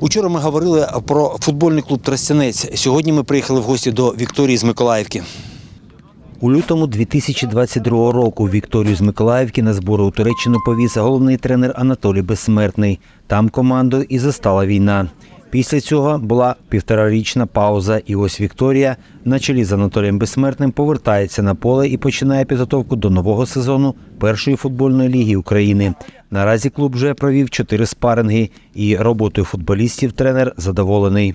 Учора ми говорили про футбольний клуб Тростянець. Сьогодні ми приїхали в гості до Вікторії з Миколаївки. У лютому 2022 року Вікторію з Миколаївки на збори у Туреччину повіз головний тренер Анатолій Безсмертний. Там команду і застала війна. Після цього була півторарічна пауза, і ось Вікторія на чолі з Анатолієм Безсмертним повертається на поле і починає підготовку до нового сезону першої футбольної ліги України. Наразі клуб вже провів чотири спаринги, і роботою футболістів тренер задоволений.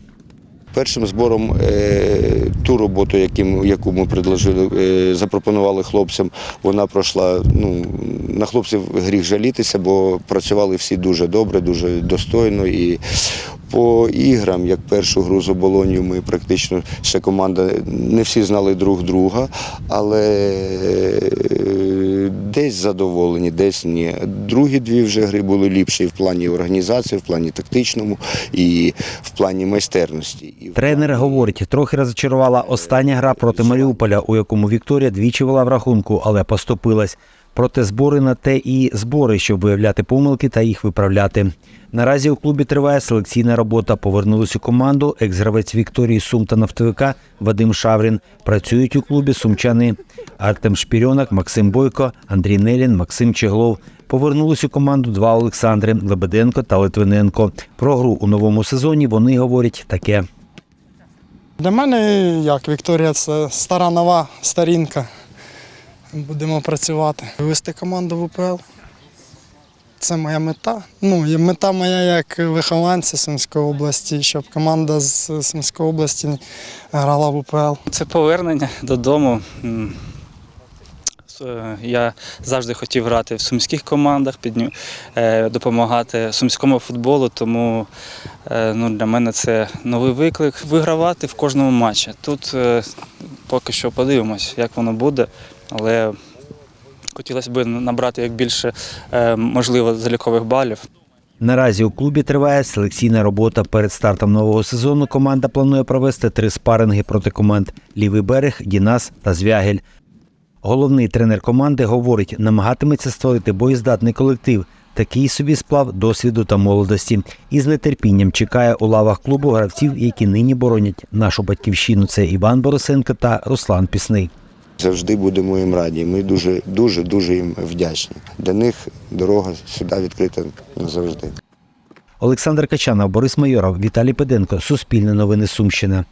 Першим збором е, ту роботу, яку ми предложили, е, запропонували хлопцям, вона пройшла. Ну, на хлопців гріх жалітися, бо працювали всі дуже добре, дуже достойно. І по іграм, як першу гру з оболонью, ми практично ще команда, не всі знали друг друга, але е, десь задоволені, десь ні. Другі дві вже гри були ліпші в плані організації, в плані тактичному і в плані майстерності. Тренер говорить, трохи розчарувала остання гра проти Маріуполя, у якому Вікторія двічі вела в рахунку, але поступилась. Проте збори на те і збори, щоб виявляти помилки та їх виправляти. Наразі у клубі триває селекційна робота. Повернулись у команду екс-гравець Вікторії Сум та нафтовика Вадим Шаврін. Працюють у клубі сумчани Артем Шпірьонок, Максим Бойко, Андрій Нелін, Максим Чеглов. Повернулись у команду два Олександри Лебеденко та Литвиненко. Про гру у новому сезоні вони говорять таке. Для мене як Вікторія це стара нова сторінка. Будемо працювати. Вивести команду в УПЛ. Це моя мета. Ну, мета моя як вихованця Сумської області, щоб команда з Сумської області грала в УПЛ. Це повернення додому. Е, Я завжди хотів грати в сумських командах, е, допомагати сумському футболу, тому е, ну, для мене це новий виклик вигравати в кожному матчі. Тут поки що подивимось, як воно буде, але хотілося б набрати як більше е, можливо залікових балів. Наразі у клубі триває селекційна робота. Перед стартом нового сезону команда планує провести три спаринги проти команд Лівий берег, Дінас та Звягель. Головний тренер команди говорить, намагатиметься створити боєздатний колектив, такий собі сплав досвіду та молодості. І з нетерпінням чекає у лавах клубу гравців, які нині боронять нашу батьківщину. Це Іван Борисенко та Руслан Пісний. Завжди будемо їм раді. Ми дуже, дуже, дуже їм вдячні. Для них дорога сюди відкрита назавжди. Олександр Качанов, Борис Майоров, Віталій Педенко. Суспільне новини Сумщина.